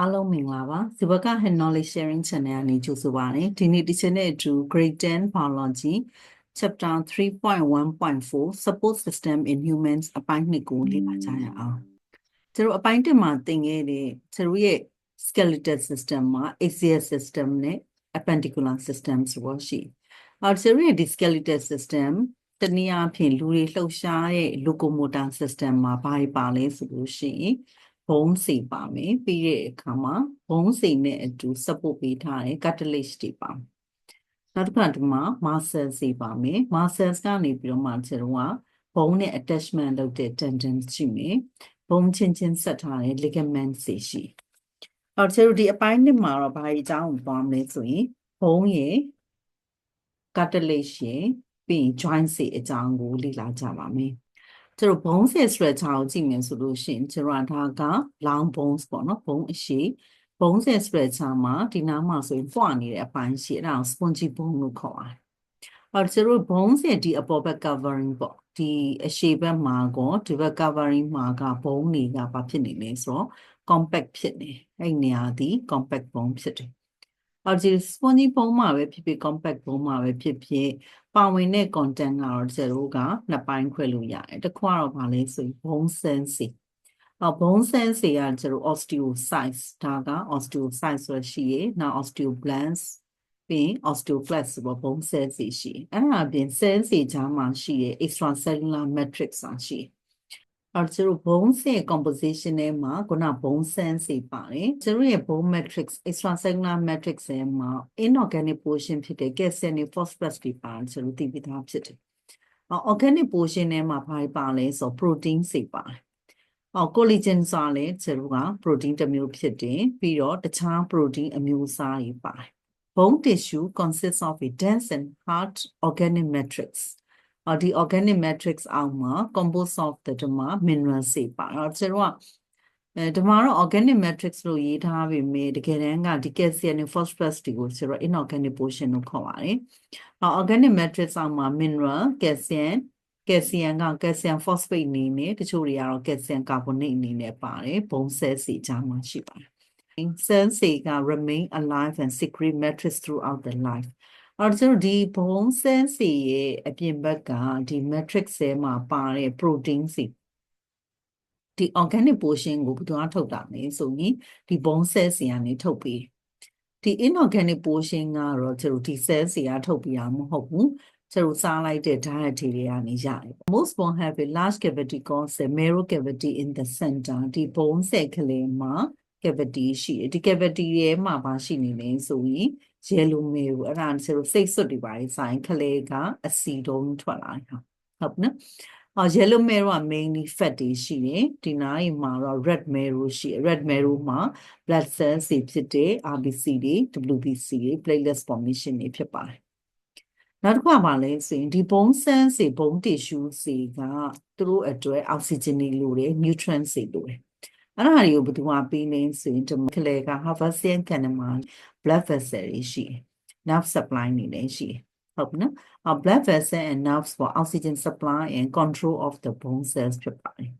အားလုံးမင်္ဂလာပါဇီဝက Hand Knowledge Sharing Channel ကနေကြိုဆိုပါရစေဒီနေ့ဒီချက်နဲ့အတူ Grade 10 Biology Chapter 3.1.4 Support System in Humans အပိုင်းနှစ်ကိုလေ့လာကြရအောင်ကျတို့အပိုင်းတစ်မှာသင်ခဲ့တဲ့ကျတို့ရဲ့ skeletal system မှာ axial system နဲ့ appendicular system ဆိုရှိအော်ကျတို့ရဲ့ဒီ skeletal system တနည်းအားဖြင့်လူတွေလှုပ်ရှားတဲ့ locomotor system မှာဘာတွေပါလဲဆိုလို့ရှိရင် ဘုံစီပါမယ်ပြီးတဲ့အခါမှာဘုံစီနဲ့အတူ support ပေးထားတဲ့ cartilage တွေပါနောက်တစ်ခါဒီမှာ muscle စီပါမယ် muscles ကနေပြီးတော့မှကျွန်တော်ကဘုံနဲ့ attachment လုပ်တဲ့ tendons ရှိမယ်ဘုံချင်းချင်းဆက်ထားတဲ့ ligament စီရှိအော်ကျွန်တော်ဒီအပိုင်းနှစ်မှာတော့ဘာအကြောင်းသွားမလဲဆိုရင်ဘုံရဲ့ cartilage ရဲ့ပြီးရင် joint စီအကြောင်းကိုလေ့လာကြပါမယ် ကျတို့ bone cell structure ကိုကြည့်မယ်ဆိုလို့ရှိရင်ကျတို့ဒါက long bones ပေါ့နော် bone အရှိ bone cell structure မှာဒီနားမှာဆိုရင်ပွားနေတဲ့အပိုင်းရှိအဲ့ဒါကို spongy bone လို့ခေါ်ပါတယ်။အော်ကျတို့ bone cell ဒီအပေါ်ဘက် covering ပေါ့ဒီအရှိဘက်မှာကောဒီဘက် covering မှာက bone တွေကဘာဖြစ်နေလဲဆိုတော့ compact ဖြစ်နေအဲ့နေရာဒီ compact bone ဖြစ်တယ်။ အော်ဒီ spongy bone မှာပဲဖြစ်ဖြစ် compact bone မှာပဲဖြစ်ဖြစ်ပါဝင်တဲ့ content ကတော့ကျတို့ကနှစ်ပိုင်းခွဲလို့ရတယ်တစ်ခုကတော့ဗာလဲဆိုရင် bone sensi အော် bone sensi ကကျတို့ osteocytes ဒါက osteocytes ဆိုရှိရနောက် osteoblasts ပြီး osteoclast ဆိုတော့ bone cells ရှိအဲ့ဒါအပြင် cells တွေကြားမှာရှိတဲ့ extracellular matrix ဆိုတာရှိတယ် အဲ့ကျတို့ bone cell composition ထဲမှာခုန bone cells တွေပါတယ်ကျတို့ရဲ့ bone matrix extracellular matrix ထဲမှာ inorganic portion ဖြစ်တဲ့ calcium နဲ့ phosphorus တွေပါတယ်ကျတို့သိပြီးသားဖြစ်တယ်အော် organic portion ထဲမှာဘာပါလဲဆို protein တွေပါတယ်အော် collagen ဆိုတာလည်းကျတို့က protein တစ်မျိုးဖြစ်တယ်ပြီးတော့တခြား protein အမျိုးအစားတွေပါတယ် bone tissue consists of a dense and hard organic matrix ဒီ organic matrix အောက်မှာ composed of the ဒီမှာ mineral တွေပါတော့ကျွန်တော်ကအဲဒီမှာတော့ organic matrix လို့ရေးထားပြီမေတကယ်တမ်းကဒီ calcium နဲ့ phosphorus တွေကိုဆိုတော့ inorganic portion လို့ခေါ်ပါတယ်။အော် organic matrix အောက်မှာ mineral calcium calcium က calcium phosphate အနေနဲ့တချို့တွေကတော့ calcium carbonate အနေနဲ့ပါတယ်ဘုံ cells တွေကြားမှာရှိပါတယ်။ cells တွေက remain alive and secrete matrix throughout the life အော်ကျွန်တော်ဒီဘုံဆန်းစီရဲ့အပြင်ဘက်ကဒီ matrix ထဲမှာပါတဲ့ protein စီဒီ organic portion ကိုဘယ်သူကထုတ်တာလဲဆိုရင်ဒီဘုံ cell စီကနေထုတ်ပြီးဒီ inorganic portion ကတော့ကျွန်တော်ဒီ cell စီကထုတ်ပြီးတာမဟုတ်ဘူးကျွန်တော်စားလိုက်တဲ့ diet တွေကနေရတယ် most bone have a large cavity called the marrow cavity in the center ဒီ bone cell ကလေးမှာ cavity ရှိတယ်ဒီ cavity ရဲ့မှာပါရှိနေလဲဆိုရင် yellow meal အဲ့ဒါဆိုစိတ်စွတ်တွေပါဆိုင်ခလေကအစီတုံးထွက်လာတာဟုတ်နော်အော် yellow marrow က mainly fat တွေရှိတယ်ဒီနိုင်မှာတော့ red marrow ရှိ red marrow မှာ blood cells တွေဖြစ်တဲ့ RBC တွေ WBC တွေ platelet formation တွေဖြစ်ပါတယ်နောက်တစ်ခါပါလဲဆိုရင်ဒီ bone cells တွေ bone tissue တွေကသူတို့အတွက် oxygen တွေလိုတယ် nutrients တွေလိုတယ် အဲ့ဒါတွေကိုဘယ်သူမှပေးနေဆိုရင်ဒီကလေးက Havasian Kahneman blood vessel တွေရှိတယ် nerve supply နေလည်းရှိတယ်ဟုတ်ပြီနော် blood vessel and nerves for oxygen supply and control of the bone cells ဖြစ်ပါတယ်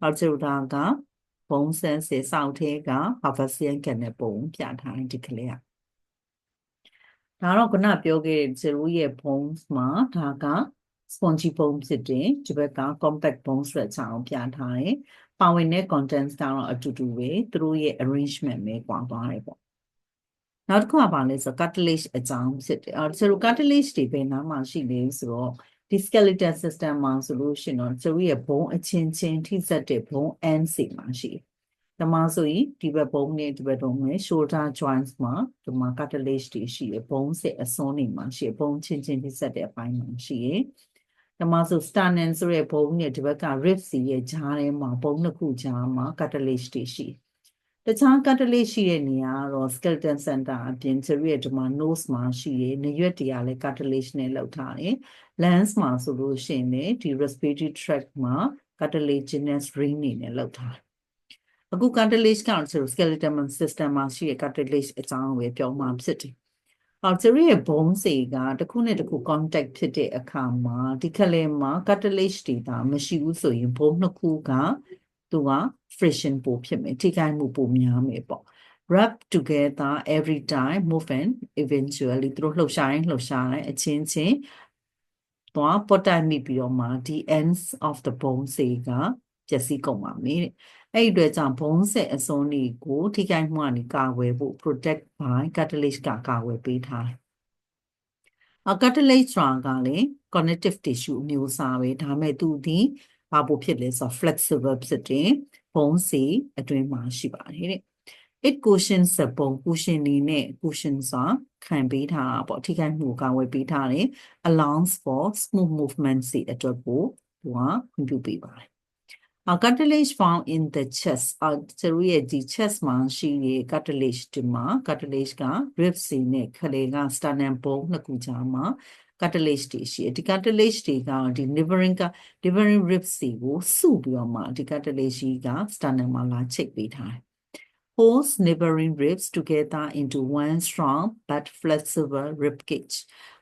အော်ကျတော့က bone cells တွေစောင့်ထဲက Havasian Kahneman ပြထားတဲ့ဒီကလေးကဒါတော့ခုနပြောခဲ့တဲ့ zero ရဲ့ bones မှာဒါက spongy bone ဖြစ်တယ်ဒီဘက်က compact bone structure အောင်ပြထားတယ် ပါဝင်တဲ့ contents ကတော့အတူတူပဲသူတို့ရဲ့ arrangement ပဲကွာသွားတယ်ပေါ့နောက်တစ်ခုကပါလဲဆို cartilage အကြောင်းဖြစ်တယ်အဲဆိုတော့ cartilage တွေပဲနားမှာရှိနေဆိုတော့ဒီ skeletal system မှာဆိုလို့ရှိရင်တော့သူတို့ရဲ့ဘုံအချင်းချင်းထိစပ်တဲ့ဘုံ end စီမှာရှိတယ်ဒီမှာဆိုရင်ဒီဘက်ဘုံနဲ့ဒီဘက်ဘုံနဲ့ shoulder joints မှာဒီမှာ cartilage တွေရှိတယ်ဘုံစစ်အစွန်းတွေမှာရှိတယ်ဘုံချင်းချင်းထိစပ်တဲ့အပိုင်းမှာရှိတယ် ဓမ္မဆို sternum ဆိုတဲ့ဘုံနဲ့ဒီဘက်က ribs ရဲ့ကြားထဲမှာဘုံနှစ်ခုကြားမှာ cartilage တွေရှိတခြား cartilage ရှိတဲ့နေရာကတော့ skeleton center အပြင်ကျရရဲ့ဒီမှာ nose မှာရှိရနရွက်တရားလည်း cartilage နဲ့လောက်ထားတယ် lungs မှာဆိုလို့ရှိရင်လည်းဒီ respiratory tract မှာ cartilaginous ring နေနဲ့လောက်ထားတယ်အခု cartilage ကတော့ဆို skeletal system မှာရှိတဲ့ cartilage အကြောင်းကိုပြောမှဖြစ်တယ် အော်ကျရရဲ့ဘုံစေကတစ်ခုနဲ့တစ်ခု contact ဖြစ်တဲ့အခါမှာဒီခလဲမှာ cartilage တွေဒါမရှိဘူးဆိုရင်ဘုံနှစ်ခုကသူက friction ပိုဖြစ်မယ်ထိခိုက်မှုပိုများမယ်ပေါ့ wrap together every time move and eventually သူတို့လှုပ်ရှားရင်လှုပ်ရှားတယ်အချင်းချင်းသွားပေါ်တိုင်မိပြီးတော့မှဒီ ends of the bone တွေကပျက်စီးကုန်ပါမယ်တဲ့ အဲ့ဒီအတွက်ကြောင့်ဘုံဆက်အစွန်းတွေကိုထိခိုက်မှုကနေကာကွယ်ဖို့ protect by cartilage ကကာကွယ်ပေးထားတယ်အ cartilage ဆိုတာကလေ connective tissue အမျိုးအစားပဲဒါမဲ့သူဒီဘာဖို့ဖြစ်လဲဆိုတော့ flexible ဖြစ်တယ်ဘုံစီအတွင်းမှာရှိပါတယ်တဲ့ it cushion စပုံ cushion နေနဲ့ cushion ဆိုခံပေးထားတာပေါ့ထိခိုက်မှုကာကွယ်ပေးထားတယ် allows for smooth movement စီအတွက်ကိုသူကခွင့်ပြုပေးပါတယ် A cartilage found in the chest အကျရရဲ့ဒီ chest မှာရှိတဲ့ cartilage ဒီမှာ cartilage က ribs စီနဲ့ခလေက sternum bone နှစ်ခုကြားမှာ cartilage တွေရှိတယ်ဒီ cartilage တွေကဒီ neighboring က neighboring ribs စီကိုစုပြီးတော့မှဒီ cartilage ကြီးက sternum မှာလာချိတ်ပေးထားတယ် holds neighboring ribs together into one strong but flexible rib cage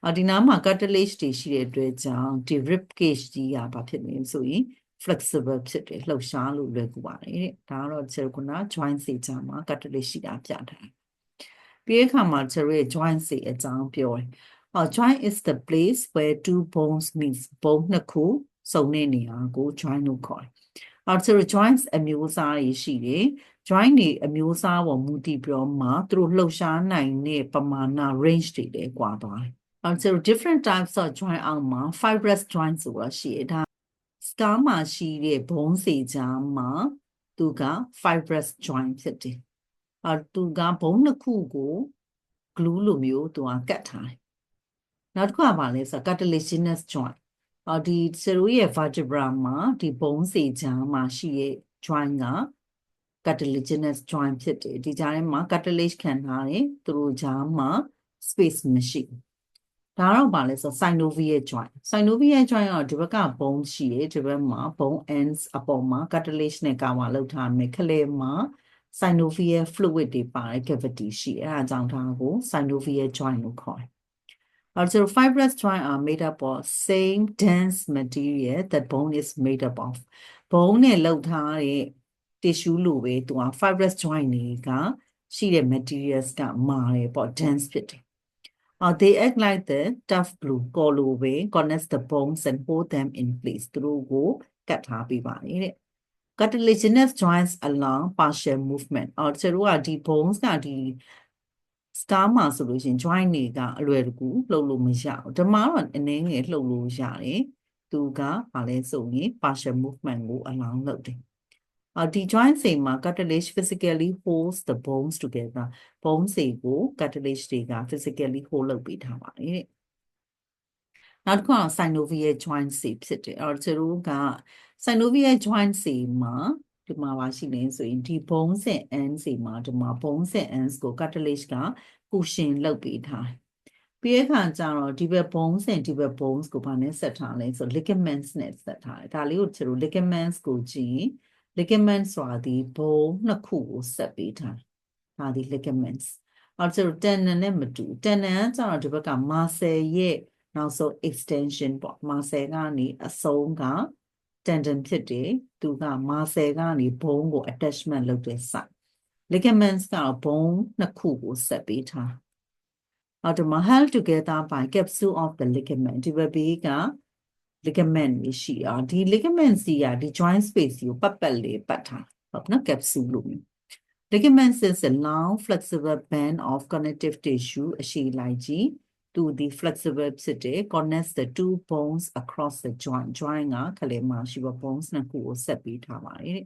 အဒီနားမှာ cartilage တွေရှိတဲ့အတွက်ကြောင့်ဒီ rib cage ကြီးကဘာဖြစ်နေလဲဆိုရင် flexible ဖြစ်တယ်လှုပ်ရှားလို့လွယ်ကူပါတယ်တဲ့ဒါကတော့ကျွန်တော်က joint စီချာမှာ cartilage ရှိတာပြထားတယ်ပြီးအခါမှာကျွန်တော်ရဲ့ joint စီအကြောင်းပြောတယ်အော် joint is the place where two bones meet bone နှစ်ခုစုံတဲ့နေရာကို joint လို့ခေါ်တယ်အော်ကျွန်တော် joints အမျိုးအစားတွေရှိတယ် joint တွေအမျိုးအစားပေါ်မူတည်ပြီးတော့မှသူတို့လှုပ်ရှားနိုင်တဲ့ပမာဏ range တွေလည်းကွာသွားတယ်အော်ကျွန်တော် different types of joint အောင်မှာ fibrous joint ဆိုတာရှိတယ်ဒါ scar မှာရှိတဲ့ဘုံစေကြားမှာသူက fibrous joint ဖြစ်တယ်။အဲသူကဘုံနှစ်ခုကို glue လိုမျိုးသူကကတ်ထားတယ်။နောက်တစ်ခုကဘာလဲဆိုတော့ cartilaginous joint ။အော်ဒီစရိုးရဲ့ vertebra မှာဒီဘုံစေကြားမှာရှိတဲ့ joint က cartilaginous joint ဖြစ်တယ်။ဒီကြားထဲမှာ cartilage ခံထားတယ်။သူတို့ကြားမှာ space မရှိဘူး ဒါတော့ဗာလဲဆို synovial joint synovial joint ကဒီဘက်က bone ရှိတယ်ဒီဘက်မှာ bone ends အပေါ်မှာ cartilage နဲ့ကာဝါလောက်ထားမယ်ခလဲမှာ synovial fluid တွေပါတယ် cavity ရှိအဲအကြောင်းထားကို synovial joint လို့ခေါ်တယ်။ Also fibrous joint are made up of same dense material that bone is made up of bone နဲ့လောက်ထားတဲ့ tissue လိုပဲသူက fibrous joint တွေကရှိတဲ့ materials ကမာတယ်ပေါ့ dense ဖြစ်တယ် Uh, they act like the tough glue ကော်လိုပဲ connects the bones and hold them in place သူတို့ကိုကတ်ထားပေးပါတယ်တဲ့ cartilaginous joints allow partial movement အော်ကျတို့ကဒီ bones ကဒီ scar မှာဆိုလို့ရှိရင် joint တွေကအလွယ်တကူလှုပ်လို့မရဘူးဓမ္မတော့အနည်းငယ်လှုပ်လို့ရတယ်သူကဘာလဲဆိုရင် partial movement ကို allow လုပ်တယ် ဒီ joint စိမ်မှာ cartilage physically holds the bones together bone စိမ်ကို cartilage တွေက physically hold လုပ်ပေးထားပါတယ်တဲ့နောက်တစ်ခုက synovial joint စိမ်ဖြစ်တယ်အဲ့တော့ကျွန်တော်က synovial joint စိမ်မှာဒီမှာပါရှိနေဆိုရင်ဒီ bone စင် end စိမ်မှာဒီမှာ bone စင် ends ကို cartilage က cushion လုပ်ပေးထားတယ်ပြီးရခါကျတော့ဒီဘက် bones နဲ့ဒီဘက် bones ကိုဗာနဲ့ဆက်ထားလဲဆို ligaments နဲ့ဆက်ထားတယ်ဒါလေးကိုကျွန်တော် ligaments ကိုကြည့် ligament ဆိုတာဒီဘုံနှစ်ခုကိုဆက်ပေးထားဒါဒီ ligaments အဲ့ဒါ tendon နဲ့မတူ tendon ကကျတော့ဒီဘက်က muscle ရဲ့နောက်ဆုံး extension ပေါ့ muscle ကနေအဆုံးက tendon ဖြစ်တယ်သူက muscle ကနေဘုံကို attachment လုပ်တဲ့ site ligaments ကတော့ဘုံနှစ်ခုကိုဆက်ပေးထားအော်ဒီမှာ held together by capsule of the ligament ဒီဘက်ဘေးက ligament တွေရှိတာဒီ ligament စီကဒီ joint space ကိုပတ်ပတ်လေးပတ်ထားဟုတ်နော် capsule လို့မျိုး ligament is a long flexible band of connective tissue အရှိလိုက်ကြီး to the flexible ဖြစ်တဲ့ connects the two bones across the joint joint ကခလေးမှာရှိပါ bones နှစ်ခုကိုဆက်ပြီးထားပါတယ်တဲ့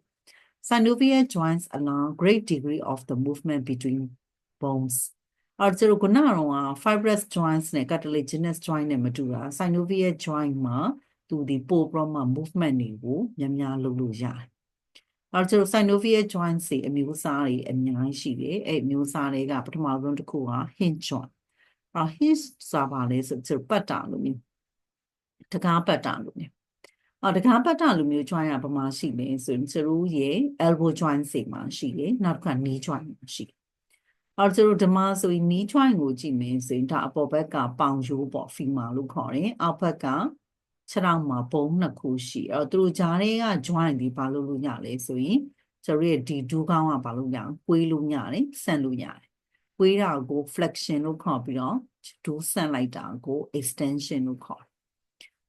synovial joints allow great degree of the movement between bones အဲ့ဒါကနာတော့ fibrous joints နဲ့ cartilaginous joint နဲ့မတူတာ synovial joint မှာ သူဒီပို့ပြီးမှ movement တွေကိုများများလုပ်လို့ရတယ်။အဲ့ဒါ synovial joint စီအမျိုးအစားတွေအများကြီးရှိတယ်။အဲ့အမျိုးအစားတွေကပထမဆုံးတစ်ခုက hinge joint ။အဲ့ hinge ဆိုတာပါလဲဆိုတော့ပတ်တာလို့မျိုးတကားပတ်တာလို့မျိုးအော်တကားပတ်တာလိုမျိုး joint ကဘာမှရှိလဲဆိုရင်ကျတို့ရဲ့ elbow joint စီမှာရှိတယ်နောက်တစ်ခါ knee joint မှာရှိတယ်အော်ကျတို့ဓမ္မဆိုရင် knee joint ကိုကြည့်မယ်ဆိုရင်ဒါအပေါ်ဘက်ကပေါင်ရိုးပေါ့ femur လို့ခေါ်တယ်အောက်ဘက်က ခြေထောက်မှာဘုံနှစ်ခုရှိအဲ့တော့သူတို့ဂျားတွေက joint ဒီဘာလို့လို့ညလဲဆိုရင်ကျွန်တော်ရဲ့ဒီဒူးကောင်းကဘာလို့ရအောင်ကွေးလို့ရတယ်ဆန့်လို့ရတယ်ကွေးတာကို flexion လို့ခေါ်ပြီးတော့ဒူးဆန့်လိုက်တာကို extension လို့ခေါ်တယ်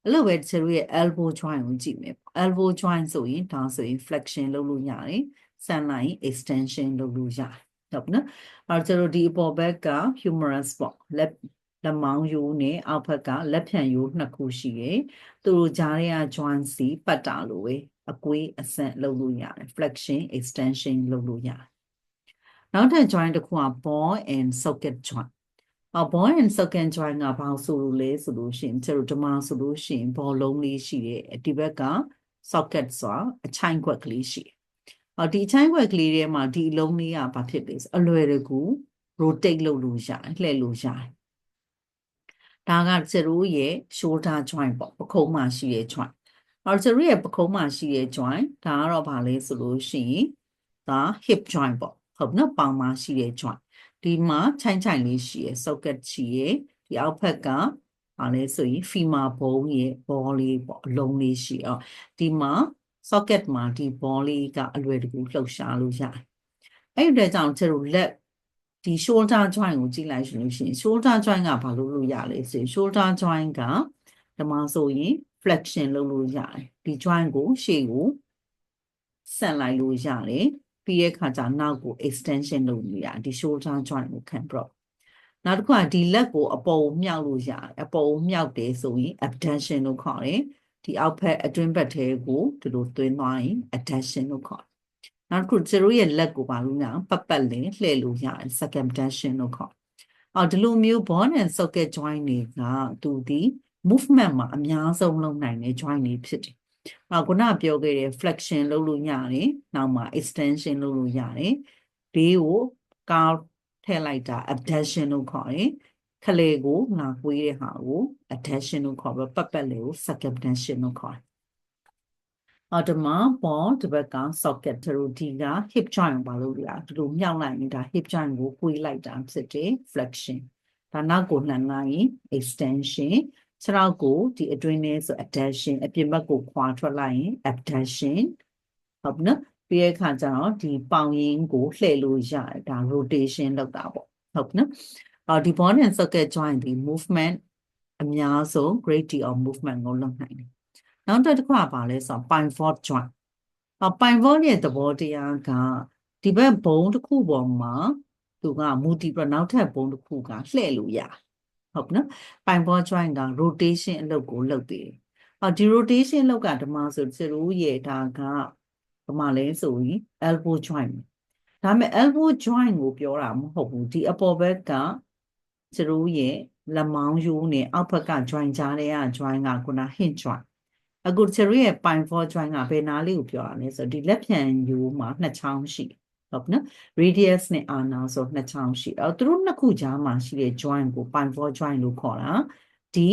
အဲ့လိုပဲကျွန်တော်ရဲ့ elbow joint ကိုကြည့်မယ် elbow joint ဆိုရင်ဒါဆိုရင် flexion လုပ်လို့ရတယ်ဆန့်လိုက်ရင် extension လုပ်လို့ရတယ်ဟုတ်နော်အဲ့တော့ကျွန်တော်ဒီအပေါ်ဘက်က humerus ပေါ့လက် လက်မောင်းရိုးနဲ့အောက်ဘက်ကလက်ဖြံရိုးနှစ်ခုရှိတယ်သူတို့ကြားထဲက joint စီပတ်တာလို့ပဲအကွေးအဆန့်လုပ်လို့ရတယ် flexion extension လုပ်လို့ရတယ်နောက်ထပ် joint တစ်ခုက ball and socket joint အ ball and socket joint ကဘာဆိုလို့လဲဆိုလို့ရှိရင်ကျတို့ဒီမှာဆိုလို့ရှိရင် ball လုံးလေးရှိတယ်ဒီဘက်က socket ဆိုတာအချိုင်းခွက်ကလေးရှိတယ်အော်ဒီအချိုင်းခွက်ကလေးထဲမှာဒီအလုံးလေးကဘာဖြစ်လဲဆိုအလွယ်တကူ rotate လုပ်လို့ရတယ်လှည့်လို့ရတယ် ဒါကကျတို့ရဲ့ shoulder joint ပေါ့ပခုံးမှာရှိတဲ့ joint အော်ကျတို့ရဲ့ပခုံးမှာရှိတဲ့ joint ဒါကတော့ဘာလဲဆိုလို့ရှိရင်ဒါ hip joint ပေါ့ဟုတ်နော်ပေါင်မှာရှိတဲ့ joint ဒီမှာခြိုင်းခြိုင်းလေးရှိရယ် socket ရှိရယ်ဒီအောက်ဘက်ကဘာလဲဆိုရင် femur bone ရဲ့ ball လေးပေါ့အလုံးလေးရှိအောင်ဒီမှာ socket မှာဒီ ball လေးကအလွယ်တကူလှုပ်ရှားလို့ရတယ်အဲ့ဒီအတွက်ကြောင့်ကျတို့လက် ဒီ shoulder joint ကိုကြည့်လိုက်ရှင်လို့ရှိရင် shoulder joint ကဘာလို့လို့ရလဲဆိုရင် shoulder joint ကဒီမှာဆိုရင် flexion လုပ်လို့ရတယ်ဒီ joint ကိုရှေ့ကိုဆန့်လိုက်လို့ရတယ်ပြီးရဲ့ခါကျနောက်ကို extension လုပ်လို့ရတယ်ဒီ shoulder joint ကိုခံပြီးတော့နောက်တစ်ခုကဒီလက်ကိုအပေါ်မြှောက်လို့ရတယ်အပေါ်မြှောက်တယ်ဆိုရင် abduction လို့ခေါ်တယ်ဒီအောက်ဖက်အတွင်းဘက်ထဲကိုဒီလိုသွင်းသွားရင် adduction လို့ခေါ်တယ် နောက်တစ်ခုကျတို့ရဲ့လက်ကိုပါလို့ညာပတ်ပတ်လည်လှည့်လို့ရတယ် circumduction လို့ခေါ်အော်ဒီလိုမျိုး ball and socket joint တွေကသူဒီ movement မှာအများဆုံးလုပ်နိုင်တဲ့ joint တွေဖြစ်တယ်။အခုနပြောခဲ့တဲ့ flexion လုပ်လို့ရတယ်။နောက်မှာ extension လုပ်လို့ရတယ်။ဘေးကိုကားထည့်လိုက်တာ abduction လို့ခေါ်တယ်။ခလေကိုငါကွေးတဲ့ဟာကို adduction လို့ခေါ်ပြီးပတ်ပတ်လေကို circumduction လို့ခေါ်တယ်။ အော်ဒီမှာ ball ဒီဘက်က socket တို့ဒီက hip joint ဘာလို့လဲဒီလိုမြောက်လိုက်ရင်ဒါ hip joint ကိုကွေးလိုက်တာဖြစ်တယ် flexion ဒါနောက်ကိုလှန်လိုက်ရင် extension ခြေထောက်ကိုဒီအတွင်းထဲဆို adduction အပြင်ဘက်ကိုခွာထွက်လိုက်ရင် abduction ဟုတ်နော်ပြီးတဲ့အခါကျတော့ဒီပေါင်ရင်းကိုလှည့်လို့ရတယ်ဒါ rotation လုပ်တာပေါ့ဟုတ်နော်အော်ဒီ ball and socket joint ဒီ movement အများဆုံး great deal of movement ကိုလုပ်နိုင်တယ် နောက်တစ်ခုကပါလဲဆိုတော့ pivot joint အော် pivot ရဲ့သဘောတရားကဒီဘက်ဘုံတစ်ခုပေါ်မှာသူကမူတည်ပြီးနောက်ထပ်ဘုံတစ်ခုကလှည့်လို့ရတယ်ဟုတ်နော်ပိုင်ဘော joint က rotation အလုပ်ကိုလုပ်တယ်။အော်ဒီ rotation အလုပ်ကဓမ္မဆိုသူတို့ရဲ့ဒါကဓမ္မလဲဆိုရင် elbow joint ဒါပေမဲ့ elbow joint ကိုပြောတာမဟုတ်ဘူးဒီအပေါ်ဘက်ကသူတို့ရဲ့လက်မောင်းရိုးနဲ့အောက်ဘက်က joint ကြားထဲက joint ကခုန hinge joint အခုသူတို့ရဲ့ pivot joint ကဘယ်နာလေးကိုပြောရလဲဆိုဒီလက်ဖြံရိုးမှာနှစ်ချောင်းရှိတယ်ဟုတ်နော် radius နဲ့ ulna ဆိုနှစ်ချောင်းရှိအဲသူတို့နှစ်ခုကြားမှာရှိတဲ့ joint ကို pivot joint လို့ခေါ်တာဒီ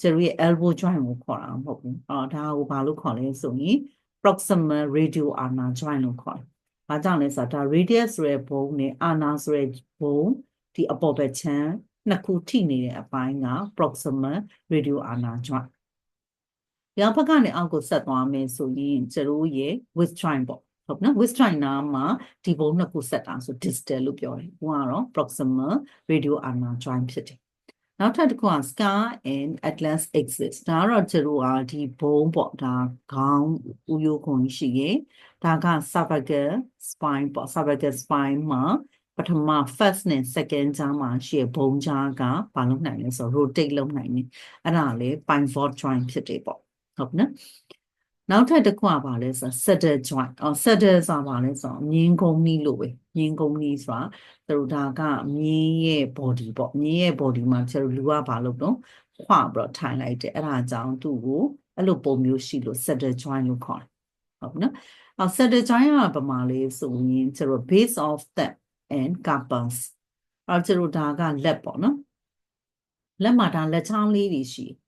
ကျတို့ရဲ့ elbow joint ကိုခေါ်တာမဟုတ်ဘူးအော်ဒါကိုဘာလို့ခေါ်လဲဆိုရင် proximal radio ulna joint လို့ခေါ်တယ်။ဘာကြောင့်လဲဆိုတော့ဒါ radius ဆိုတဲ့ဘုံနဲ့ ulna ဆိုတဲ့ဘုံဒီအပေါ်ဘက်ချမ်းနှစ်ခုထိနေတဲ့အပိုင်းက proximal radio ulna joint ။ ရောဘက်ကနေအောက်ကိုဆက်သွားမယ်ဆိုရင်ကျတို့ရဲ့ width joint ပေါ့ဟုတ်နော် width joint နာမှာဒီဘုံနှစ်ခုဆက်တာဆို distal လို့ပြောတယ်။ဟိုကတော့ proximal radio ulnar joint ဖြစ်တယ်။နောက်ထပ်တစ်ခုက scar and atlas axis ဒါကတော့ကျတို့ကဒီဘုံပေါ့ဒါခေါင်းဥယျာဉ်ခွန်ရှိရဲ့ဒါက cervical spine ပေါ့ cervical spine မှာပထမ first နဲ့ second ကြားမှာရှိရဲ့ဘုံကြားကဘာလုပ်နိုင်လဲဆိုတော့ rotate လုပ်နိုင်တယ်အဲ့ဒါလေ pivot joint ဖြစ်တယ်ပေါ့ ဟုတ်နော်နောက်ထပ်တစ်ခုကပါလဲဆို saddle joint အော် saddle ဆိုတာပါလဲဆိုတော့မြင်းကုန်းနီးလို့ပဲမြင်းကုန်းနီးဆိုတာသူတို့ဒါကမြင်းရဲ့ body ပေါ့မြင်းရဲ့ body မှာကျတို့လူကဘာလို့တော့ခွာပြီးတော့ထိုင်လိုက်တယ်အဲ့ဒါကြောင့်သူ့ကိုအဲ့လိုပုံမျိုးရှိလို့ saddle joint လို့ခေါ်တယ်ဟုတ်နော်အော် saddle joint ကပမာလေးဆိုရင်ကျတို့ base of that and carpals အော်ကျတို့ဒါကလက်ပေါ့နော်လက်မှာဒါလက်ချောင်းလေးတွေရှိတယ်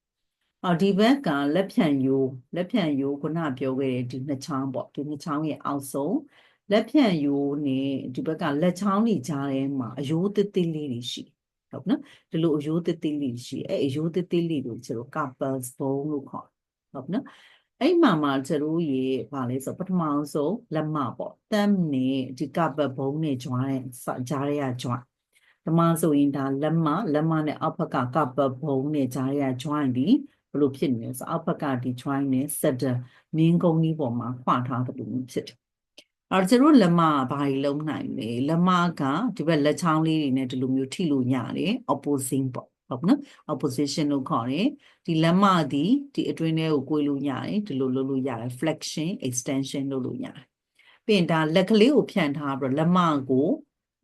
အော်ဒီဘက်ကလက်ဖြံယိုးလက်ဖြံယိုးခုနပြောခဲ့တဲ့ဒီနှစ်ချောင်းပေါ့ဒီနှစ်ချောင်းရဲ့အောက်ဆုံးလက်ဖြံယိုးနဲ့ဒီဘက်ကလက်ချောင်းတွေကြားထဲမှာအယိုးတစ်တစ်လေးတွေရှိဟုတ်နော်ဒီလိုအယိုးတစ်တစ်လေးရှိအဲအယိုးတစ်တစ်လေးကိုကျတော့ carpals bone လို့ခေါ်ဟုတ်နော်အဲ့မှာမှာကျတို့ရေဗာလဲဆိုပထမအောင်ဆုံးလက်မပေါ့တမ်နဲ့ဒီကပတ်ဘုံနဲ့ကြွားတဲ့ကြားရရကြွားဓမ္မဆိုရင်ဒါလက်မလက်မနဲ့အောက်ဘက်ကကပတ်ဘုံနဲ့ကြားရရကြွားပြီး ဘလို့ဖြစ်နေလဲဆိုအောက်ဘက်ကဒီ join နဲ့ set မင်းကုန်းကြီးပေါ်မှာခွာထားတယ်လို့ဖြစ်တယ်အဲ့ကျတို့လက်မကဘာကြီးလုံးနိုင်လဲလက်မကဒီဘက်လက်ချောင်းလေးတွေနဲ့ဒီလိုမျိုးထိလို့ရတယ် opposing ပေါ့ဟုတ်နော် opposition လို့ခေါ်တယ်ဒီလက်မသည်ဒီအတွင်းထဲကိုကိုယ်လို့ရတယ်ဒီလိုလုပ်လို့ရတယ် flexion extension လုပ်လို့ရတယ်ပြီးရင်ဒါလက်ကလေးကိုဖြန့်ထားပြီးတော့လက်မကို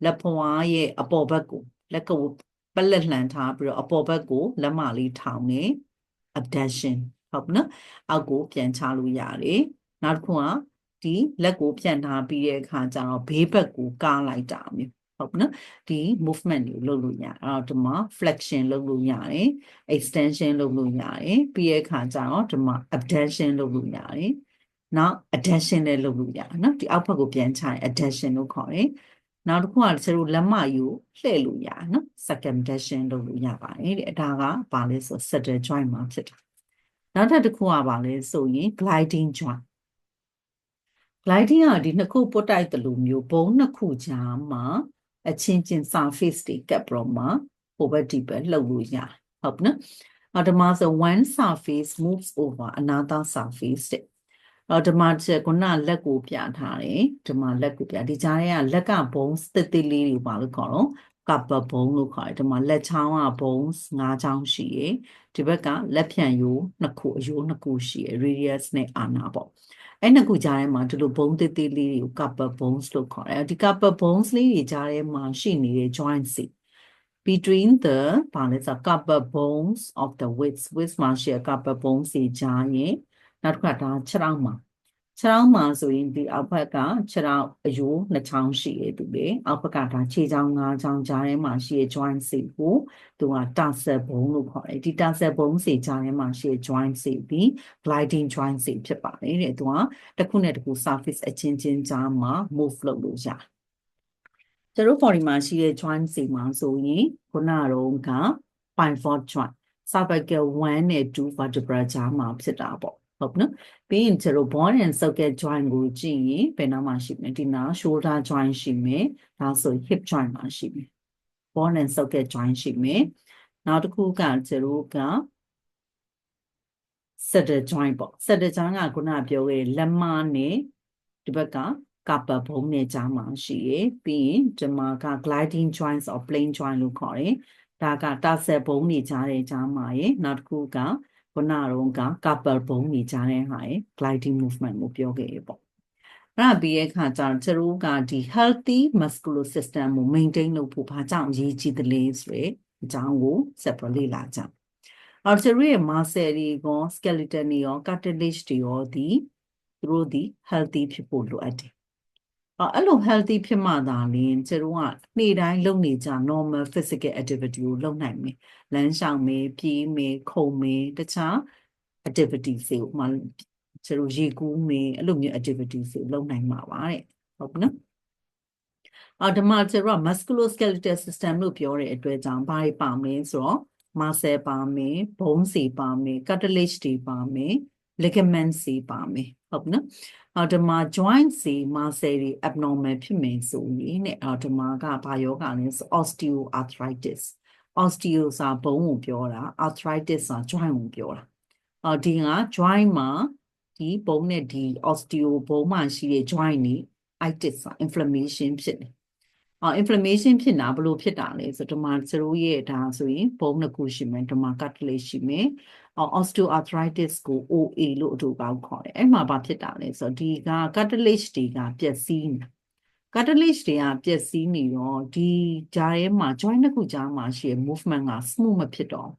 လက်ဖွားရဲ့အပေါ်ဘက်ကိုလက်ကပလက်လှန်ထားပြီးတော့အပေါ်ဘက်ကိုလက်မလေးထောင်နေ abduction ဟုတ်နော်အောက်ကိုပြန်ချလို့ရတယ်နောက်တစ်ခုကဒီလက်ကိုပြန်ထားပြီးတဲ့အခါကျတော့ဘေးဘက်ကိုကားလိုက်တာမျိုးဟုတ်နော်ဒီ movement ကိုလုပ်လို့ရတယ်အဲ့တော့ဒီမှာ flexion လုပ်လို့ရတယ် extension လုပ်လို့ရတယ်ပြီးရဲ့အခါကျတော့ဒီမှာ abduction လုပ်လို့ရတယ်နောက် adduction လည်းလုပ်လို့ရတယ်နော်ဒီအောက်ဘက်ကိုပြန်ချရင် adduction လို့ခေါ်တယ် နောက်တစ်ခုကကျတို့လက်မယူလှည့်လို့ရတယ်နော် circumdation လုပ်လို့ရပါတယ်တဲ့ဒါကဘာလဲဆို saddle joint မှာဖြစ်တာနောက်ထပ်တစ်ခုကဘာလဲဆိုရင် gliding joint gliding ကဒီနှစ်ခုပုတ်တိုက်တယ်လို့မျိုးဘုံနှစ်ခုကြားမှာအချင်းချင်း surface တွေကပ်ပြီးတော့မှဟိုဘက်ဒီဘက်လှုပ်လို့ရတယ်ဟုတ်နော်အော်ဒီမှာဆို one surface moves over another surface တဲ့ အော်ဒီမှာချက်ခုနလက်ကိုပြထားတယ်ဒီမှာလက်ကိုပြဒီကြားထဲကလက်ကဘုံတစ်တစ်လေးတွေပါလို့ခေါ်တော့ကပ်ပဘုံလို့ခေါ်တယ်ဒီမှာလက်ချောင်းကဘုံ၅ချောင်းရှိရယ်ဒီဘက်ကလက်ဖြန့်ယိုးနှစ်ခုအယိုးနှစ်ခုရှိရယ် radius နဲ့အာနာပေါ့အဲ့နှစ်ခုကြားထဲမှာဒီလိုဘုံသေးသေးလေးတွေကို couple bones လို့ခေါ်တယ်ဒီ couple bones လေးတွေကြားထဲမှာရှိနေတဲ့ joint စီ between the ဘာလဲဆို couple bones of the width width မှာရှိတဲ့ couple bones စီကြားရင် နောက်တစ်ခါဒါခြေထောက်မှာခြေထောက်မှာဆိုရင်ဒီအောက်ဘက်ကခြေထောက်အယိုးနှစ်ချောင်းရှိရတူလေအောက်ဘက်ကဒါခြေချောင်းငါးချောင်းကြားထဲမှာရှိရ joint စီကိုသူက tarsal bone လို့ခေါ်တယ်ဒီ tarsal bone စီကြားထဲမှာရှိရ joint စီပြီး gliding joint စီဖြစ်ပါတယ်တဲ့သူကတစ်ခုနဲ့တစ်ခု surface အချင်းချင်းကြားမှာ move လုပ်လို့ရတယ်ကျတို့ body မှာရှိတဲ့ joint စီမှာဆိုရင်ခုနကတော့က pivot joint cervical 1နဲ့2 vertebra ကြားမှာဖြစ်တာပေါ့ ဟုတ်နော်ပြီးရင်ကျတော့ ball and socket joint ကိုကြည့်ရင်ဘယ်နားမှာရှိမလဲဒီနား shoulder joint ရှိမယ်ဒါဆို hip joint မှာရှိမယ် ball and socket joint ရှိမယ်နောက်တစ်ခုကကျတော့က saddle joint ပေါ့ saddle joint ကခုနပြောခဲ့လက်မနဲ့ဒီဘက်ကကပ်ပဘုံနဲ့ကြားမှာရှိရယ်ပြီးရင်ဒီမှာက gliding joints or plane joint လို့ခေါ်တယ်ဒါကတာဆက်ဘုံတွေကြားတဲ့ကြားမှာရယ်နောက်တစ်ခုက ခုနတော့က couple ဘုံတွေကြားတဲ့ဟာရယ် gliding movement ကိုပြောခဲ့ရပေါ့အဲ့ဒါပြီးရဲ့အခါကျတော့ကျတို့ကဒီ healthy muscular system ကို maintain လုပ်ဖို့ဘာကြောင့်အရေးကြီးသလဲဆိုရယ်အကြောင်းကိုဆက်ပြီးလေ့လာကြ။အော်ကျတို့ရဲ့ muscle တွေရော skeleton တွေရော cartilage တွေရောဒီသူတို့ဒီ healthy ဖြစ်ဖို့လိုအပ်တယ်။ အော်အဲ့လို healthy ဖြစ်မှသာလျှင်ကျတို့ကနေ့တိုင်းလုပ်နေကြ normal physical activity ကိုလုပ်နိုင်မယ်။လမ်းလျှောက်မယ်၊ပြေးမယ်၊ခုန်မယ်တခြား activities တွေကိုမှကျတို့ရေကူးမယ်အဲ့လိုမျိုး activities တွေလုပ်နိုင်မှာပါတဲ့။ဟုတ်နော်။အော်ဒီမှာကျတော့ musculoskeletal system လို့ပြောတဲ့အတွက်ကြောင့်ဘာတွေပါမလဲဆိုတော့ muscle ပါမယ် bones တွေပါမယ် cartilage တွေပါမယ် ligaments တွေပါမယ်ဟုတ်နော်အော်ဒီမှာ joint တွေ muscle တွေ abnormal ဖြစ်မယ်ဆိုရင်တဲ့အော်ဒီမှာကဘာယောဂလဲဆို osteoarthritis osteo စာဘုံကိုပြောတာ arthritis စာ joint ကိုပြောတာအော်ဒီက joint မှာဒီဘုံနဲ့ဒီ osteo ဘုံမှာရှိတဲ့ joint တွေ itis စာ inflammation ဖြစ်တယ်အော် inflammation ဖြစ်တာဘလို့ဖြစ်တာလဲဆိုတော့ဒီမှာစရိုးရဲ့ဒါဆိုရင်ဘုံနှစ်ခုရှိမယ်ဒီမှာ cartilage ရှိမယ် osteoarthritis ကို OA လို့အတူကောက်ခေါ်တယ်အဲ့မှာဘာဖြစ်တာလဲဆိုတော့ဒီက cartilage တွေကပျက်စီးနေ cartilage တွေကပျက်စီးနေတော့ဒီကြားထဲမှာ joint တစ်ခုကြားမှာရှိရ movement က smooth မဖြစ်တော့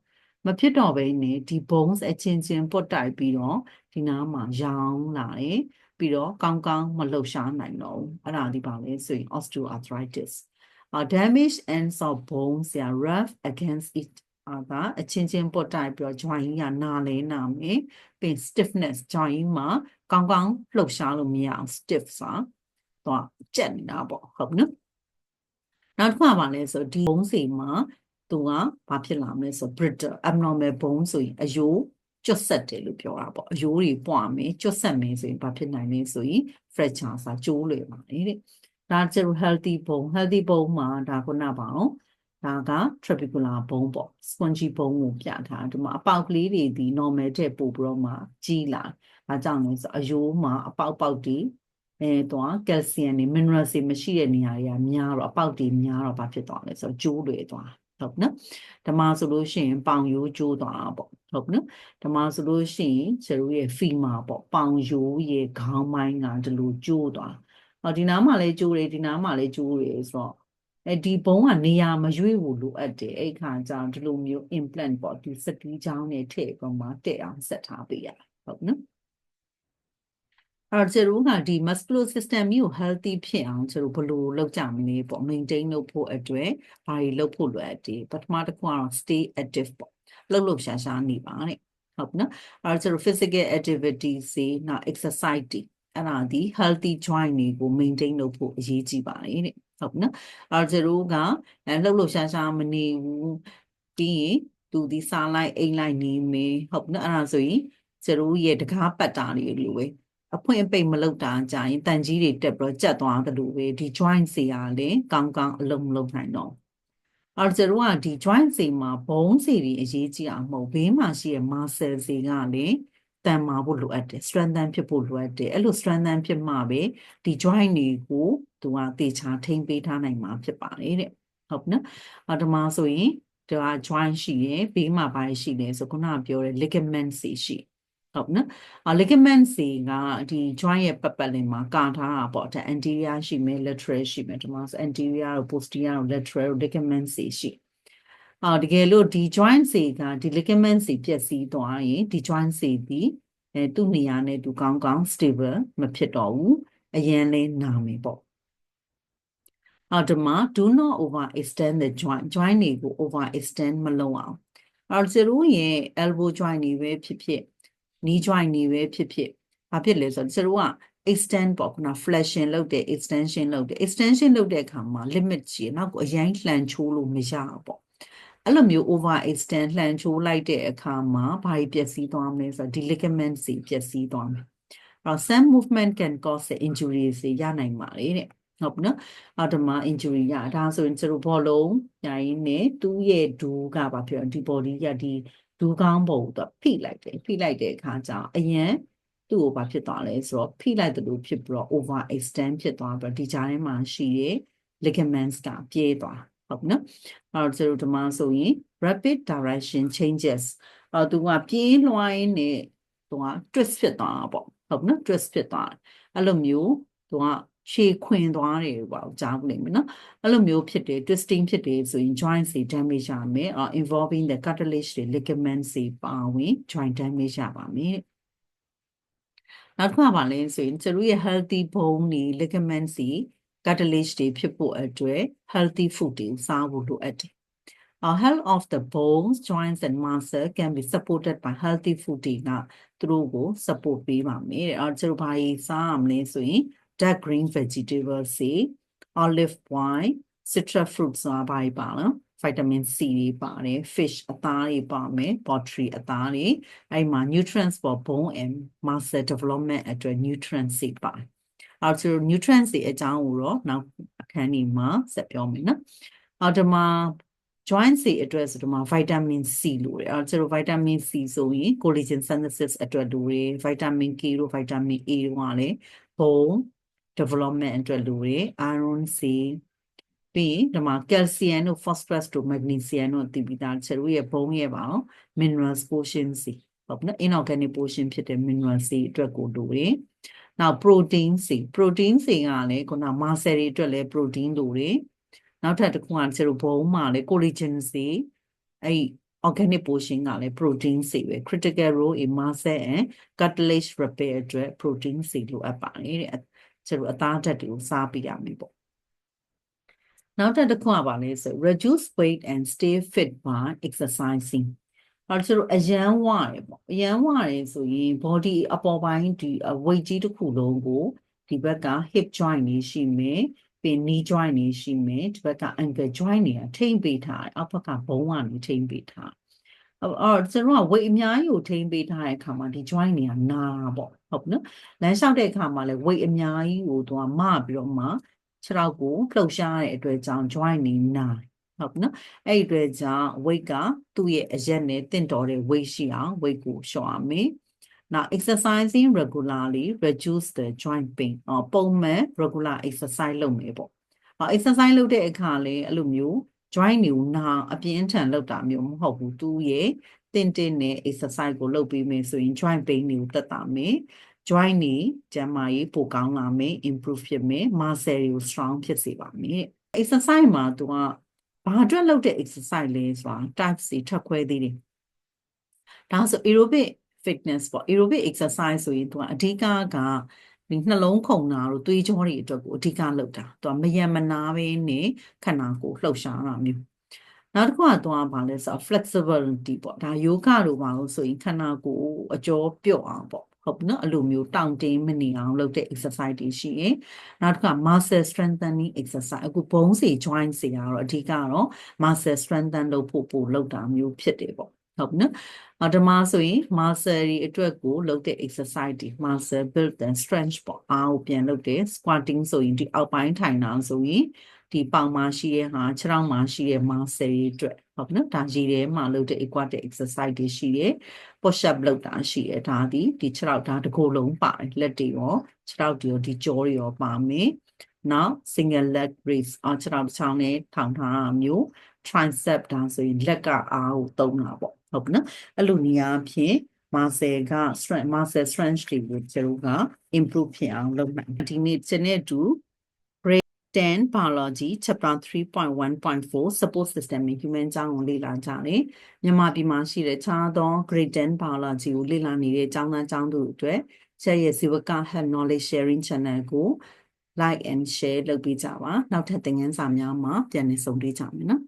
မဖြစ်တော့ဘဲနဲ့ဒီ bones အချင်းချင်းပုတ်တိုက်ပြီးတော့ဒီနားမှာရောင်းလာတယ်ပြီးတော့ကောင်းကောင်းမလှုပ်ရှားနိုင်တော့ဘူးအဲ့ဒါဒီပါလဲဆိုရင် osteoarthritis uh, damaged ends of bones are rough against each other အချင်းချင်းပုတ်တိုက်ပြီးတော့ joint ကနာလဲနာမယ်ပြီး stiffness joint မှာကောင်းကောင်းလှုပ်ရှားလို့မရအောင် stiff ဆိုတော့ကြက်နေတာပေါ့ဟုတ်နော်နောက်တစ်ခါပါလဲဆိုဒီ bone စီမှာသူကဘာဖြစ်လာမလဲဆို brittle abnormal bone ဆိုရင်အယိုးကျွတ်ဆက်တယ်လို့ပြောတာပေါ့အယိုးတွေပွားမယ်ကျွတ်ဆက်မယ်ဆိုရင်ဘာဖြစ်နိုင်လဲဆိုရင် fracture စာကျိုးလွယ်ပါတယ်တဲ့ဒါကျတော့ healthy bone healthy bone မှာဒါခုနပါအောင် ဒါက trabecular bone ပေါ့ spongy bone ကိုပြထားဒီမှာအပေါက်ကလေးတွေဒီ normal တဲ့ပို့ပြီးတော့မှကြီးလာဒါကြောင့်လဲဆိုအယိုးမှာအပေါက်ပေါက်တွေအဲတော့ကယ်လ်ဆီယမ်တွေ mineral တွေမရှိတဲ့နေရာတွေကများတော့အပေါက်တွေများတော့ဘာဖြစ်သွားလဲဆိုတော့ကျိုးလွယ်သွားဟုတ်နော်ဓမ္မဆိုလို့ရှိရင်ပေါင်ရိုးကျိုးသွားတာပေါ့ဟုတ်နော်ဓမ္မဆိုလို့ရှိရင်ကျတို့ရဲ့ femur ပေါ့ပေါင်ရိုးရဲ့ခေါင်းပိုင်းကဒီလိုကျိုးသွားဟောဒီနားမှာလည်းကျိုးတယ်ဒီနားမှာလည်းကျိုးတယ်ဆိုတော့ အဲဒီဘုံကနေရာမရွေ့ဘူးလိုအပ်တယ်အဲ့ခါကျတော့ဒီလိုမျိုး implant ပေါ့ဒီစတီးချောင်းနဲ့ထည့်ပြီးမှတက်အောင်ဆက်ထားပေးရဟုတ်နော်အဲ့တော့ကျတို့ကဒီ muscular system ကြီးကို healthy ဖြစ်အောင်ကျတို့ဘယ်လိုလုပ်ကြမလဲပေါ့ maintain လုပ်ဖို့အတွက်ဘာတွေလုပ်ဖို့လိုအပ်တယ်ပထမတစ်ခုကတော့ stay active ပေါ့လှုပ်လှုပ်ရှားရှားနေပါတဲ့ဟုတ်နော်အဲ့တော့ကျတို့ physical activities တွေနောက် exercise တွေအဲ့ဒါဒီ healthy joint တွေကို maintain လုပ်ဖို့အရေးကြီးပါတယ်တဲ့ ဟုတ်နော်အဲ့တော့ကျတို့ကလှုပ်လှုပ်ရှားရှားမနေဘူးပြီးရင်သူဒီစားလိုက်အိမ်လိုက်နေမယ်ဟုတ်နော်အဲ့ဒါဆိုရင်ကျတို့ရဲ့တကားပတ်တာတွေလိုပဲအဖွင့်အပိတ်မလုပ်တာကြာရင်တန်ကြီးတွေတက်ပြီးတော့ကြက်သွားတယ်လို့ပဲဒီ joint စီကလည်းကောင်းကောင်းအလုံးမလုံးနိုင်တော့အဲ့ကျတော့ဒီ joint စီမှာဘုံစီတွေအရေးကြီးအောင်မဟုတ်ဘေးမှာရှိတဲ့ muscle စီကလည်း တန်မာဖို့လိုအပ်တယ် strengthen ဖြစ်ဖို့လိုအပ်တယ်အဲ့လို strengthen ဖြစ်မှပဲဒီ joint တွေကိုသူကတေချာထိမ့်ပေးထားနိုင်မှာဖြစ်ပါတယ်တဲ့ဟုတ်နော်အတမဆိုရင်ဒါ joint ရှိရယ်ဘေးမှာဘာရှိလဲဆိုခုနကပြောတဲ့ ligament စီရှိဟုတ်နော်။ ligament စီကဒီ joint ရဲ့ပတ်ပတ်လည်မှာကာထားတာပေါ့ဒါ anterior ရှိမယ် lateral ရှိမယ်ဒီမှာ anterior တို့ posterior တို့ lateral တို့ ligament စီရှိ။ အော်တကယ်လို့ဒီ joint စီကဒီ ligament စီပြည့်စည်သွားရင်ဒီ joint စီဒီအဲသူ့နေရာနဲ့သူကောင်းကောင်း stable မဖြစ်တော့ဘူး။အရင်လဲနာမယ်ပေါ့။အော်ဒီမှာ do not over extend the joint joint တွေကို over extend မလုပ်အောင်။အော်ကျတို့ရဲ့ elbow joint တွေပဲဖြစ်ဖြစ် knee joint နေပဲဖြစ်ဖြစ်ဘာဖြစ်လဲဆိုတော့ကျတို့က extend ပေါ့ခုန flexsion လုပ်တဲ့ extension လုပ်တဲ့ extension လုပ်တဲ့အခါမှာ limit ကြီးနောက်ကိုအရင်လှန်ချိုးလို့မရဘူးပေါ့ အဲ့လိုမျိုး over extend လှန်ချိုးလိုက်တဲ့အခါမှာဘာကြီးပျက်စီးသွားမလဲဆိုတော့ဒီ ligament စီပျက်စီးသွားမယ်အဲ့တော့ some movement can cause injuries တွေရနိုင်ပါလေတဲ့ဟုတ်နော်အော်ဒီမှာ injury ရဒါဆိုရင်ကျတို့ဘောလုံးညာရင်းနဲ့သူ့ရဲ့ဒူးကဘာဖြစ်ဒီ body ကဒီဒူးကောင်းပုံသူဖိလိုက်တယ်ဖိလိုက်တဲ့အခါကျအရင်သူ့ကိုဘာဖြစ်သွားလဲဆိုတော့ဖိလိုက်တယ်လို့ဖြစ်ပြီးတော့ over extend ဖြစ်သွားပြီးတော့ဒီကြားထဲမှာရှိတဲ့ ligaments ကပြေးသွား ဟုတ်နော်အဲ့တော့ကျတို့ဒီမှာဆိုရင် rapid direction changes အဲ့တော့သူကပြေးလွှိုင်းနေသူက twist ဖြစ်သွားတာပေါ့ဟုတ်နော် twist ဖြစ်သွားတယ်အဲ့လိုမျိုးသူကရှည်ခွင်သွားတယ်ပေါ့ကြားဘူးလိမ့်မယ်နော်အဲ့လိုမျိုးဖြစ်တယ် twisting ဖြစ်တယ်ဆိုရင် joint တွေ damage ရမယ် involving the cartilage တွေ ligament တွေပါဝင် joint damage ရပါမယ်နောက်တစ်ခါပါလဲဆိုရင်ကျတို့ရဲ့ healthy bone တွေ ligament တွေ cartilage တွေဖြစ်ဖို့အတွက် healthy food တွေစားဖို့လိုအပ်တယ် Our health of the bones, joints and muscle can be supported by healthy food တွေကသူတို့ကို support ပေးပါမယ်။အဲကျတို့ဘာကြီးစားရမလဲဆိုရင် dark green vegetables တွေ olive oil citrus fruits ဆိုတာဘာတွေပါလဲ vitamin C တွေပါတယ် fish အသားတွေပါမယ် poultry အသားတွေအဲ့မှာ nutrients for bone and muscle development အတွက် nutrients တွေပါတယ် အဲ့တော့ nutrients တွေအကြောင်းကိုတော့နောက်အခန်းကြီးမှာဆက်ပြောမယ်နော်အော်ဒီမှာ joint စီအတွက်ဆိုတော့ vitamin C လို့ရတယ်အဲကျတော့ vitamin C ဆိုရင် collagen synthesis အတွက်လိုတယ် vitamin K တို့ vitamin A တို့ကလည်း bone development အတွက်လိုတယ် iron C ပြီးဒီမှာ calcium တို့ phosphorus တို့ magnesium တို့တည်ပြီးသားကျတို့ရဲ့ဘုံရဲ့ပါအောင် minerals portion C ဟုတ်နော် inorganic portion ဖြစ်တဲ့ mineral C အတွက်ကိုလိုတယ် နောက် protein C protein C ကလည်းခုန muscle တွေအတွက်လည်း protein လိုတယ်နောက်ထပ်တစ်ခုကကျတို့ဘုံမှာလည်း collagen C အဲ့ organic portion ကလည်း protein စီပဲ critical role in muscle and cartilage repair အတွက် protein စီလိုအပ်ပါတယ်တဲ့ကျတို့အသားဓာတ်တွေကိုစားပြရမယ်ပေါ့နောက်တစ်ခုကပါလဲဆို reduce weight and stay fit by exercising အဲ့ဆိုအရန်ဝရတယ်ပေါ့အရန်ဝရတယ်ဆိုရင် body အပေါ်ပိုင်းဒီ weight ကြီးတစ်ခုလုံးကိုဒီဘက်က hip joint နေရှိမယ်ပြီး knee joint နေရှိမယ်ဒီဘက်က ankle joint နေထိမ့်ပေးထားတယ်အောက်ဘက်ကဘုံကနေထိမ့်ပေးထားအော်အော်ကျွန်တော်က weight အများကြီးကိုထိန်းပေးထားတဲ့အခါမှာဒီ joint တွေကနာတာပေါ့ဟုတ်ပြီနော်လမ်းလျှောက်တဲ့အခါမှာလည်း weight အများကြီးကိုသူကမပြီးတော့မှခြေထောက်ကိုလှုပ်ရှားတဲ့အတွက်ကြောင့် joint တွေနာ ဟုတ်ပြီနော်အဲ့ဒီအတွက်ကြောင့် weight ကသူ့ရဲ့အရက်နဲ့တင့်တော်တဲ့ weight ရှိအောင် weight ကိုလျှော့ရမယ် Now exercising regularly reduce the joint pain အော်ပုံမှန် regular exercise လုပ်မယ်ပေါ့။အော် exercise လုပ်တဲ့အခါလည်းအဲ့လိုမျိုး joint တွေကိုနာအပြင်းထန်လုပ်တာမျိုးမဟုတ်ဘူး။သူ့ရဲ့တင့်တင့်နဲ့ exercise ကိုလုပ်ပေးမယ်ဆိုရင် joint pain တွေကိုတက်တာမယ်။ joint တွေကျန်းမာရေးပိုကောင်းလာမယ် improve ဖြစ်မယ် muscle တွေကို strong ဖြစ်စေပါမယ်။ exercise မှာသူက ဘာအတွက်လုပ်တဲ့ exercise လဲဆိုတာ types တွေထပ်ခွဲသေးတယ်။ဒါဆို aerobic fitness ပေါ့ aerobic exercise ဆိုရင်သူကအဓိကကဒီနှလုံးခုန်တာတို့သွေးကြောတွေအတွက်ကိုအဓိကလုပ်တာသူကမယံမနာပဲနဲ့ခန္ဓာကိုယ်လှုပ်ရှားတာမျိုးနောက်တစ်ခုကသူကဘာလဲဆိုတော့ flexibility ပေါ့ဒါယောဂတို့ပါလို့ဆိုရင်ခန္ဓာကိုယ်အကျော်ပြုတ်အောင်ပေါ့ ဟုတ်ပြီနော်အဲ့လိုမျိုးတောင့်တင်းမနေအောင်လုပ်တဲ့ exercise တွေရှိရင်နောက်တစ်ခါ muscle strengthening exercise အခုဘုံစီ joint စီကတော့အဓိကတော့ muscle strengthen လုပ်ဖို့ပို့လုပ်တာမျိုးဖြစ်တယ်ပေါ့ဟုတ်ပြီနော်အဓမ္မဆိုရင် muscle တွေအတွက်ကိုလုပ်တဲ့ exercise တွေ muscle build and strength ပေါ့အားကိုပြန်လုပ်တယ် squatting ဆိုရင်ဒီအောက်ပိုင်းထိုင်တာဆိုရင်ဒီပေါင်မှာရှိတဲ့ဟာခြေထောက်မှာရှိတဲ့ muscle တွေအတွက် ဟုတ်နော်ဒါရည်ထဲမှာလုပ်တဲ့ aquatic exercise တွေရှိတယ် push up လုပ်တာရှိတယ်ဒါဒီဒီခြေထောက်ဒါတစ်ကိုယ်လုံးပါတယ်လက်တွေရောခြေထောက်တွေရောဒီကြောတွေရောပါမယ်နောက် single leg raise အခြေထောက်တစ်ချောင်းနဲ့ထောင်ထားတာမျိုး tricep ဒါဆိုရင်လက်ကအားကိုသုံးတာပေါ့ဟုတ်ပြီနော်အဲ့လိုနေရာဖြင့် muscle က strength muscle strength တွေကိုကျတို့က improve ဖြစ်အောင်လုပ်နိုင်ဒီနေ့ကျတဲ့တူ grade 10 biology chapter 3.1.4 support system in human ကျောင်းကိုလေ့လာကြတယ်မြန်မာပြည်မှာရှိတဲ့ခြားသော grade 10 biology ကိုလေ့လာနေတဲ့ကျောင်းသားကျောင်းသူတွေအတွက်ဆရာရဲ့ဇီဝက health knowledge sharing channel ကို like and share လုပ်ပေးကြပါနောက်ထပ်သင်ခန်းစာများမှာပြန်လည်ဆုံတွေ့ကြမယ်နော်